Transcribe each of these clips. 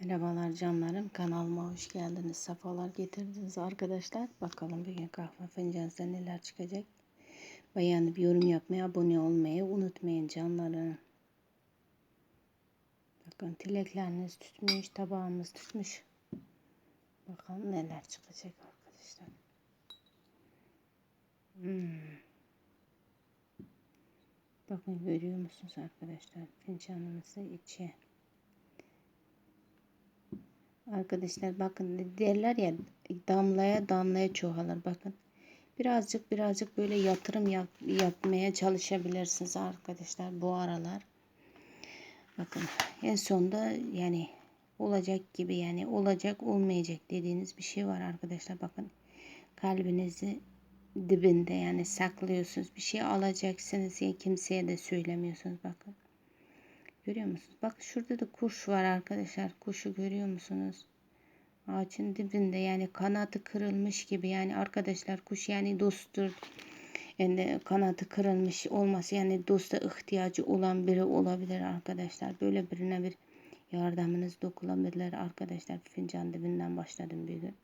Merhabalar canlarım. Kanalıma hoş geldiniz. Safalar getirdiniz arkadaşlar. Bakalım bugün kahve fincanınızda neler çıkacak. Beğenip yorum yapmayı, abone olmayı unutmayın canlarım. Bakın tilekleriniz tutmuş, tabağımız tutmuş. Bakalım neler çıkacak arkadaşlar. Hmm. Bakın görüyor musunuz arkadaşlar? Fincanımızı içi. Arkadaşlar bakın derler ya damlaya damlaya çoğalır bakın. Birazcık birazcık böyle yatırım yap, yapmaya çalışabilirsiniz arkadaşlar bu aralar. Bakın en sonunda yani olacak gibi yani olacak olmayacak dediğiniz bir şey var arkadaşlar bakın. Kalbinizi dibinde yani saklıyorsunuz. Bir şey alacaksınız ya kimseye de söylemiyorsunuz bakın. Görüyor musunuz? Bak şurada da kuş var arkadaşlar. Kuşu görüyor musunuz? Ağacın dibinde yani kanatı kırılmış gibi yani arkadaşlar kuş yani dosttur. Yani kanatı kırılmış olması yani dosta ihtiyacı olan biri olabilir arkadaşlar. Böyle birine bir yardımınız dokunabilir arkadaşlar. Fincan dibinden başladım bir gün.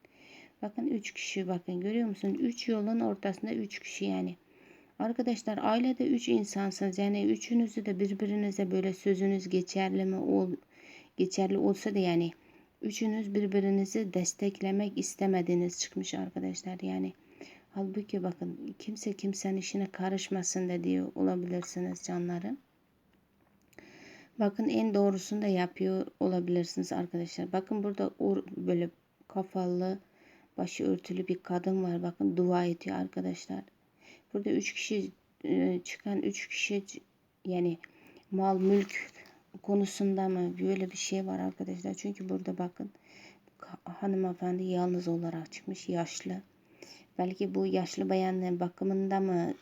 Bakın üç kişi bakın görüyor musun? Üç yolun ortasında üç kişi yani. Arkadaşlar ailede üç insansınız. Yani üçünüzü de birbirinize böyle sözünüz geçerli mi ol geçerli olsa da yani üçünüz birbirinizi desteklemek istemediğiniz çıkmış arkadaşlar. Yani halbuki bakın kimse kimsenin işine karışmasın da olabilirsiniz canlarım. Bakın en doğrusunu da yapıyor olabilirsiniz arkadaşlar. Bakın burada böyle kafalı başı örtülü bir kadın var. Bakın dua ediyor arkadaşlar. Burada üç kişi e, çıkan üç kişi yani mal mülk konusunda mı böyle bir şey var arkadaşlar. Çünkü burada bakın hanımefendi yalnız olarak çıkmış yaşlı. Belki bu yaşlı bayanın bakımında mı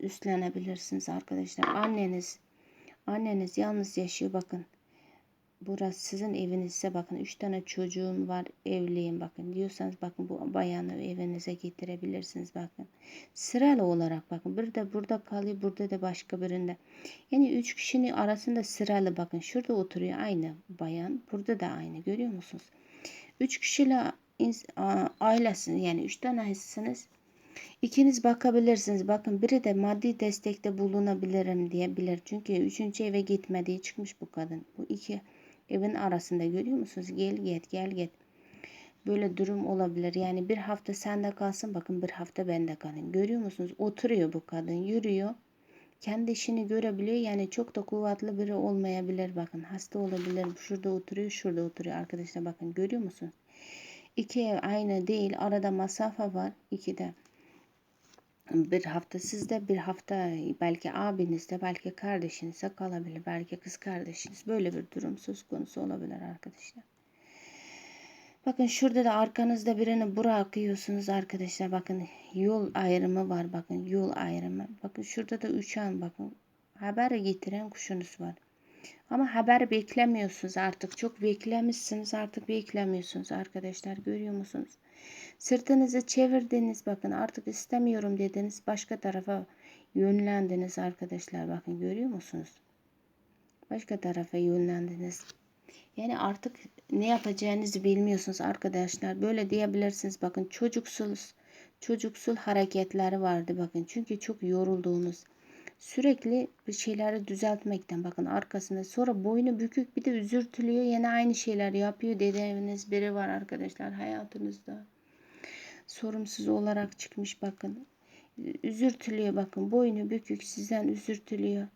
üstlenebilirsiniz arkadaşlar. Anneniz anneniz yalnız yaşıyor bakın. Burası sizin evinizse bakın. Üç tane çocuğum var evliyim bakın. Diyorsanız bakın bu bayanı evinize getirebilirsiniz bakın. Sıralı olarak bakın. Bir de burada kalıyor. Burada da başka birinde. Yani üç kişinin arasında sıralı bakın. Şurada oturuyor aynı bayan. Burada da aynı. Görüyor musunuz? Üç kişiyle ailesiniz yani üç tanesiniz. İkiniz bakabilirsiniz. Bakın biri de maddi destekte bulunabilirim diyebilir. Çünkü üçüncü eve gitmediği çıkmış bu kadın. Bu iki evin arasında görüyor musunuz? Gel git gel git. Böyle durum olabilir. Yani bir hafta sende kalsın bakın bir hafta bende kalın. Görüyor musunuz? Oturuyor bu kadın yürüyor. Kendi işini görebiliyor. Yani çok da kuvvetli biri olmayabilir. Bakın hasta olabilir. Şurada oturuyor şurada oturuyor arkadaşlar. Bakın görüyor musunuz? İki ev aynı değil. Arada masafe var. İki de bir hafta sizde bir hafta belki abinizde belki kardeşinizde kalabilir belki kız kardeşiniz böyle bir durum söz konusu olabilir arkadaşlar. Bakın şurada da arkanızda birini bırakıyorsunuz arkadaşlar. Bakın yol ayrımı var. Bakın yol ayrımı. Bakın şurada da uçan bakın. Haber getiren kuşunuz var. Ama haber beklemiyorsunuz artık. Çok beklemişsiniz artık beklemiyorsunuz arkadaşlar. Görüyor musunuz? Sırtınızı çevirdiniz bakın artık istemiyorum dediniz başka tarafa yönlendiniz arkadaşlar bakın görüyor musunuz? Başka tarafa yönlendiniz. Yani artık ne yapacağınızı bilmiyorsunuz arkadaşlar. Böyle diyebilirsiniz bakın çocuksul çocuksul hareketleri vardı bakın. Çünkü çok yorulduğunuz sürekli bir şeyleri düzeltmekten bakın arkasında sonra boynu bükük bir de üzürtülüyor yine aynı şeyler yapıyor. Dediğiniz biri var arkadaşlar hayatınızda. Sorumsuz olarak çıkmış bakın. Üzürtülüyor bakın boynu bükük sizden üzürtülüyor.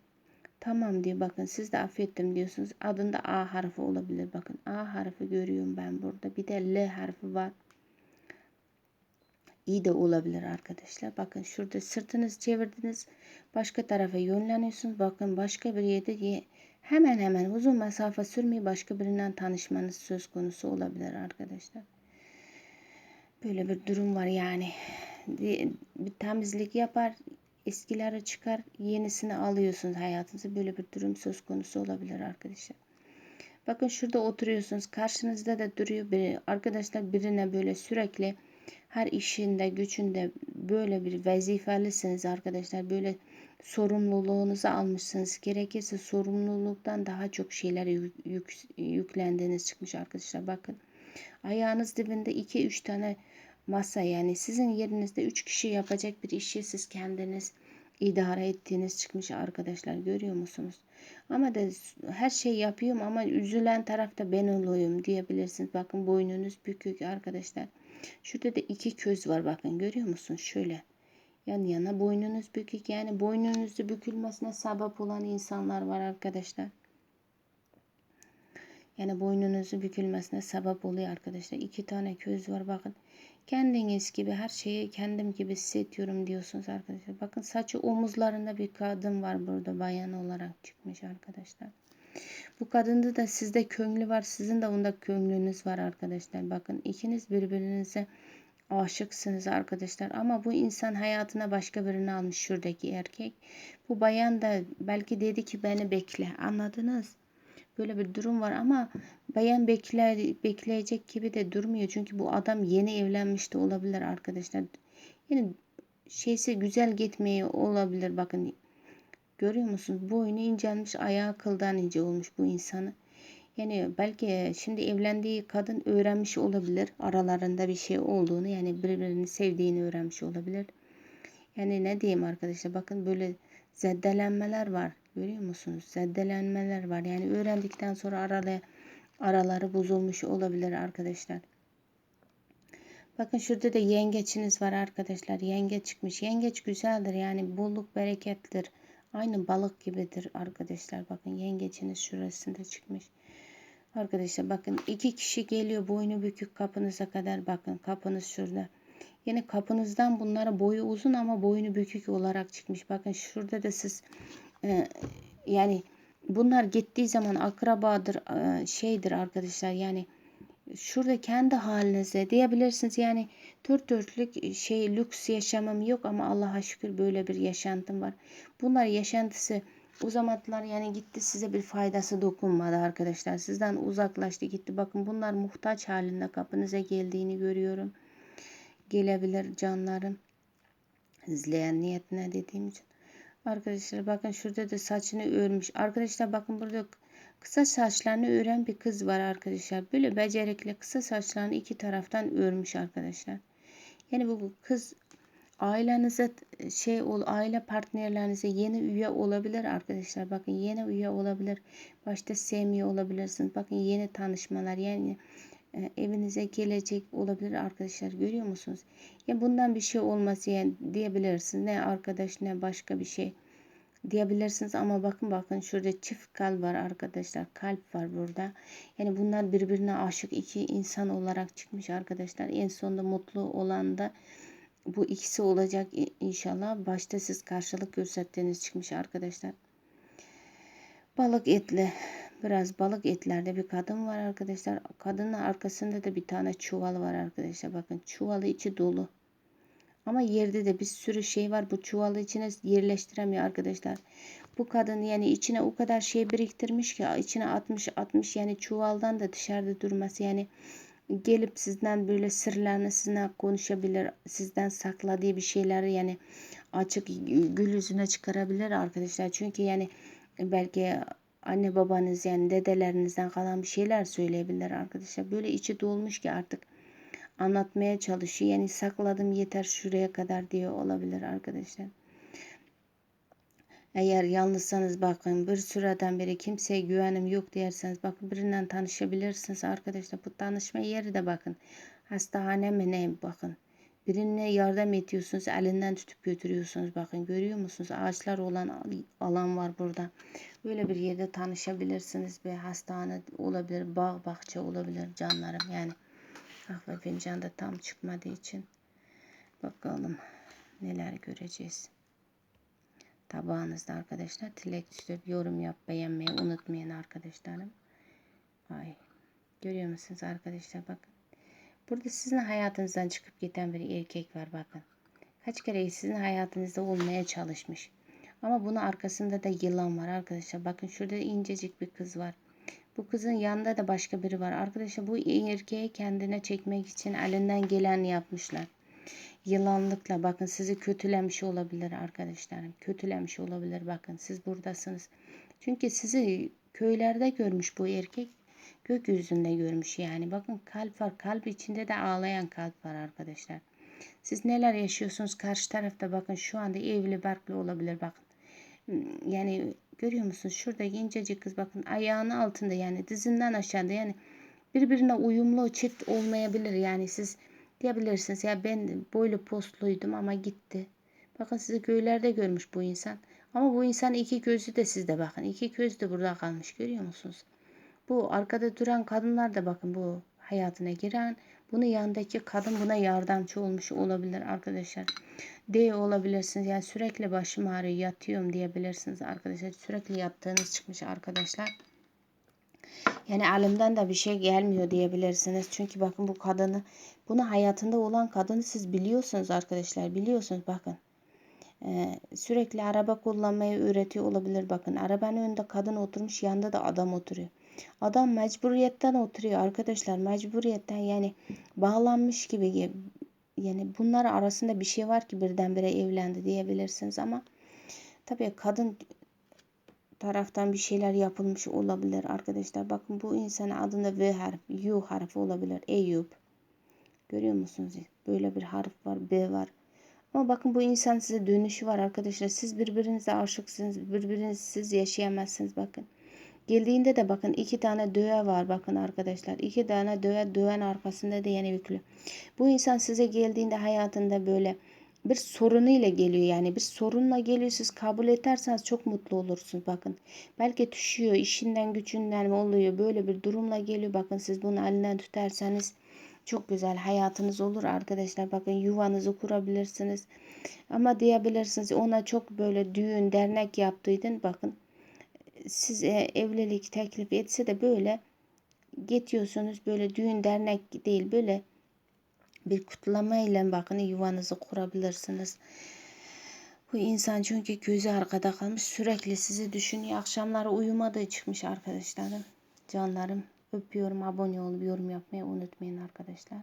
Tamam diyor bakın siz de affettim diyorsunuz. Adında A harfi olabilir bakın. A harfi görüyorum ben burada bir de L harfi var iyi de olabilir arkadaşlar. Bakın şurada sırtınızı çevirdiniz. Başka tarafa yönleniyorsunuz. Bakın başka bir yerde hemen hemen uzun mesafe sürmeyi başka birinden tanışmanız söz konusu olabilir arkadaşlar. Böyle bir durum var yani. Bir temizlik yapar, eskileri çıkar, yenisini alıyorsunuz hayatınıza. Böyle bir durum söz konusu olabilir arkadaşlar. Bakın şurada oturuyorsunuz. Karşınızda da duruyor biri. Arkadaşlar birine böyle sürekli her işinde gücünde böyle bir vazifelisiniz arkadaşlar. Böyle sorumluluğunuzu almışsınız. Gerekirse sorumluluktan daha çok şeyler yük, yük, yüklendiğiniz çıkmış arkadaşlar. Bakın ayağınız dibinde 2-3 tane masa yani sizin yerinizde 3 kişi yapacak bir işi siz kendiniz idare ettiğiniz çıkmış arkadaşlar görüyor musunuz? Ama da her şey yapıyorum ama üzülen taraf da ben oluyorum diyebilirsiniz. Bakın boynunuz bükük arkadaşlar. Şurada da iki köz var bakın görüyor musunuz? Şöyle yan yana boynunuz bükük yani boynunuzu bükülmesine sebep olan insanlar var arkadaşlar. Yani boynunuzu bükülmesine sebep oluyor arkadaşlar. İki tane köz var bakın. Kendiniz gibi her şeyi kendim gibi hissediyorum diyorsunuz arkadaşlar. Bakın saçı omuzlarında bir kadın var burada bayan olarak çıkmış arkadaşlar. Bu kadında da sizde köngülü var. Sizin de onda köngülünüz var arkadaşlar. Bakın ikiniz birbirinize aşıksınız arkadaşlar. Ama bu insan hayatına başka birini almış şuradaki erkek. Bu bayan da belki dedi ki beni bekle. Anladınız? Böyle bir durum var ama bayan bekler, bekleyecek gibi de durmuyor. Çünkü bu adam yeni evlenmiş de olabilir arkadaşlar. Yani şeysi güzel gitmeye olabilir. Bakın görüyor musunuz? Boynu incelmiş, ayağı kıldan ince olmuş bu insanı. Yani belki şimdi evlendiği kadın öğrenmiş olabilir. Aralarında bir şey olduğunu yani birbirini sevdiğini öğrenmiş olabilir. Yani ne diyeyim arkadaşlar bakın böyle zeddelenmeler var. Görüyor musunuz? Zeddelenmeler var. Yani öğrendikten sonra aralı, araları bozulmuş olabilir arkadaşlar. Bakın şurada da yengeçiniz var arkadaşlar. Yengeç çıkmış. Yengeç güzeldir. Yani bolluk berekettir. Aynı balık gibidir arkadaşlar. Bakın yengeçiniz şurasında çıkmış. Arkadaşlar bakın iki kişi geliyor boynu bükük kapınıza kadar bakın kapınız şurada. Yine kapınızdan bunlara boyu uzun ama boynu bükük olarak çıkmış. Bakın şurada da siz e, yani bunlar gittiği zaman akrabadır e, şeydir arkadaşlar yani şurada kendi halinize diyebilirsiniz yani dört dörtlük şey lüks yaşamım yok ama Allah'a şükür böyle bir yaşantım var. Bunlar yaşantısı uzamadılar yani gitti size bir faydası dokunmadı arkadaşlar. Sizden uzaklaştı gitti. Bakın bunlar muhtaç halinde kapınıza geldiğini görüyorum. Gelebilir canlarım. İzleyen niyetine dediğim için. Arkadaşlar bakın şurada da saçını örmüş. Arkadaşlar bakın burada kısa saçlarını ören bir kız var arkadaşlar. Böyle becerikli kısa saçlarını iki taraftan örmüş arkadaşlar. Yani bu kız ailenize şey ol aile partnerlerinize yeni üye olabilir arkadaşlar. Bakın yeni üye olabilir. Başta sevmiyor olabilirsiniz. Bakın yeni tanışmalar yani e, evinize gelecek olabilir arkadaşlar. Görüyor musunuz? Ya bundan bir şey olmaz yani diyebilirsiniz. Ne arkadaş ne başka bir şey diyebilirsiniz ama bakın bakın şurada çift kalp var arkadaşlar. Kalp var burada. Yani bunlar birbirine aşık iki insan olarak çıkmış arkadaşlar. En sonunda mutlu olan da bu ikisi olacak inşallah. Başta siz karşılık gösterdiğiniz çıkmış arkadaşlar. Balık etli. Biraz balık etlerde bir kadın var arkadaşlar. Kadının arkasında da bir tane çuval var arkadaşlar. Bakın çuvalı içi dolu. Ama yerde de bir sürü şey var. Bu çuvalı içine yerleştiremiyor arkadaşlar. Bu kadın yani içine o kadar şey biriktirmiş ki içine atmış atmış yani çuvaldan da dışarıda durması yani gelip sizden böyle sırlarını sizinle konuşabilir. Sizden sakladığı bir şeyleri yani açık gül yüzüne çıkarabilir arkadaşlar. Çünkü yani belki anne babanız yani dedelerinizden kalan bir şeyler söyleyebilir arkadaşlar. Böyle içi dolmuş ki artık anlatmaya çalışıyor. Yani sakladım yeter şuraya kadar diyor olabilir arkadaşlar. Eğer yalnızsanız bakın bir süreden beri kimseye güvenim yok derseniz bakın birinden tanışabilirsiniz arkadaşlar. Bu tanışma yeri de bakın. Hastahane mi ne bakın. Birine yardım ediyorsunuz elinden tutup götürüyorsunuz bakın görüyor musunuz ağaçlar olan alan var burada böyle bir yerde tanışabilirsiniz bir hastane olabilir bağ bahçe olabilir canlarım yani kahve fincanı da tam çıkmadığı için bakalım neler göreceğiz tabağınızda arkadaşlar. Tilek işte yorum yap beğenmeyi unutmayın arkadaşlarım. Ay görüyor musunuz arkadaşlar bakın. Burada sizin hayatınızdan çıkıp giden bir erkek var bakın. Kaç kere sizin hayatınızda olmaya çalışmış. Ama bunun arkasında da yılan var arkadaşlar. Bakın şurada incecik bir kız var. Bu kızın yanında da başka biri var. Arkadaşlar bu erkeği kendine çekmek için elinden geleni yapmışlar. yılanlıkla bakın sizi kötülemiş olabilir arkadaşlarım. Kötülemiş olabilir bakın siz buradasınız. Çünkü sizi köylerde görmüş bu erkek. Gökyüzünde görmüş yani. Bakın kalp var. Kalp içinde de ağlayan kalp var arkadaşlar. Siz neler yaşıyorsunuz karşı tarafta bakın şu anda evli barklı olabilir bakın. Hmm, Yani görüyor musunuz şurada gencecik kız bakın ayağının altında yani dizinden aşağıda yani birbirine uyumlu çift olmayabilir yani siz diyebilirsiniz ya ben boylu postluydum ama gitti. Bakın sizi göğlerde görmüş bu insan. Ama bu insan iki gözü de sizde bakın. iki göz de burada kalmış görüyor musunuz? Bu arkada duran kadınlar da bakın bu hayatına giren bunu yanındaki kadın buna yardımcı olmuş olabilir arkadaşlar. D olabilirsiniz. Yani sürekli başım ağrıyor yatıyorum diyebilirsiniz arkadaşlar. Sürekli yattığınız çıkmış arkadaşlar. Yani elimden de bir şey gelmiyor diyebilirsiniz. Çünkü bakın bu kadını, bunu hayatında olan kadını siz biliyorsunuz arkadaşlar. Biliyorsunuz bakın. Ee, sürekli araba kullanmayı öğretiyor olabilir. Bakın arabanın önünde kadın oturmuş, yanında da adam oturuyor. Adam mecburiyetten oturuyor arkadaşlar. Mecburiyetten yani bağlanmış gibi. Yani bunlar arasında bir şey var ki birdenbire evlendi diyebilirsiniz ama tabii kadın taraftan bir şeyler yapılmış olabilir arkadaşlar. Bakın bu insanın adında V harfi, U harfi olabilir. Eyüp. Görüyor musunuz? Böyle bir harf var, B var. Ama bakın bu insan size dönüşü var arkadaşlar. Siz birbirinize aşıksınız. Birbirinizsiz yaşayamazsınız bakın. Geldiğinde de bakın iki tane döve var bakın arkadaşlar. İki tane döve döven arkasında da yeni yüklü. Bu insan size geldiğinde hayatında böyle bir sorunuyla geliyor yani bir sorunla geliyor siz kabul ederseniz çok mutlu olursunuz bakın. Belki düşüyor işinden gücünden oluyor böyle bir durumla geliyor bakın siz bunu elinden tutarsanız çok güzel hayatınız olur arkadaşlar bakın yuvanızı kurabilirsiniz. Ama diyebilirsiniz ona çok böyle düğün dernek yaptıydın bakın size evlilik teklif etse de böyle getiriyorsunuz böyle düğün dernek değil böyle bir kutlama ile bakın yuvanızı kurabilirsiniz. Bu insan çünkü gözü arkada kalmış sürekli sizi düşünüyor. Akşamları uyumadığı çıkmış arkadaşlarım. Canlarım öpüyorum. Abone olup yorum yapmayı unutmayın arkadaşlar.